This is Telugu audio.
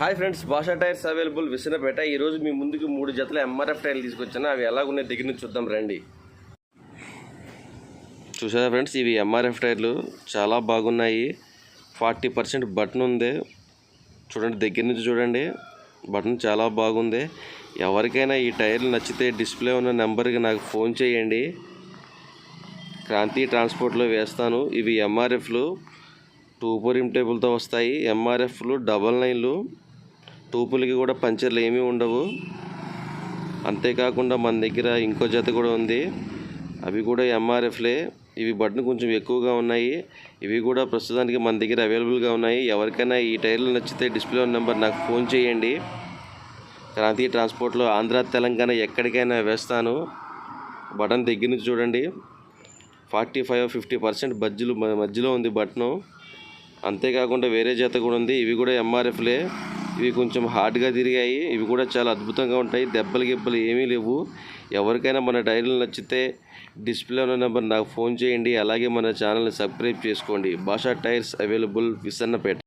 Hi friends Bhasha tyres available Visannapeta. ఈరోజు మీ ముందుకు మూడు జతల ఎంఆర్ఎఫ్ టైర్లు తీసుకొచ్చాను. అవి ఎలా ఉన్నాయి దగ్గర నుంచి చూద్దాం రండి. చూసారా ఫ్రెండ్స్ ఇవి ఎంఆర్ఎఫ్ టైర్లు. చాలా బాగున్నాయి. ఫార్టీ పర్సెంట్ బటన్ ఉంది. చూడండి దగ్గర నుంచి చూడండి. బటన్ చాలా బాగుంది. ఎవరికైనా ఈ టైర్లు నచ్చితే డిస్ప్లే ఉన్న నెంబర్కి నాకు ఫోన్ చేయండి. క్రాంతి ట్రాన్స్పోర్ట్లో వేస్తాను. ఇవి ఎంఆర్ఎఫ్లు టూ పోరిం టేబుల్తో వస్తాయి. ఎంఆర్ఎఫ్లు డబల్ నైన్లు. టూపులకి కూడా పంచర్లు ఏమీ ఉండవు. అంతేకాకుండా మన దగ్గర ఇంకో జత కూడా ఉంది. అవి కూడా ఎంఆర్ఎఫ్లే ఇవి బటన్ కొంచెం ఎక్కువగా ఉన్నాయి. ఇవి కూడా ప్రస్తుతానికి మన దగ్గర అవైలబుల్గా ఉన్నాయి. ఎవరికైనా ఈ టైర్లు నచ్చితే డిస్ప్లే నెంబర్ నాకు ఫోన్ చేయండి. క్రాంతి ట్రాన్స్పోర్ట్లో ఆంధ్ర తెలంగాణ ఎక్కడికైనా వేస్తాను. బటన్ దగ్గర నుంచి చూడండి. ఫార్టీ ఫైవ్ ఫిఫ్టీ పర్సెంట్ బజ్జీలు మధ్యలో ఉంది బటను. అంతేకాకుండా వేరే జత కూడా ఉంది. ఇవి కూడా ఎంఆర్ఎఫ్లే ఇవి కొంచెం హార్డ్గా తిరిగాయి. ఇవి కూడా చాలా అద్భుతంగా ఉంటాయి. దెబ్బలు గిబ్బలు ఏమీ లేవు. ఎవరికైనా మన టైర్లు నచ్చితే డిస్ప్లే ఉన్న నెంబర్ నాకు ఫోన్ చేయండి. అలాగే మన ఛానల్ని సబ్స్క్రైబ్ చేసుకోండి. భాషా టైర్స్ అవైలబుల్ విసన్నపేట.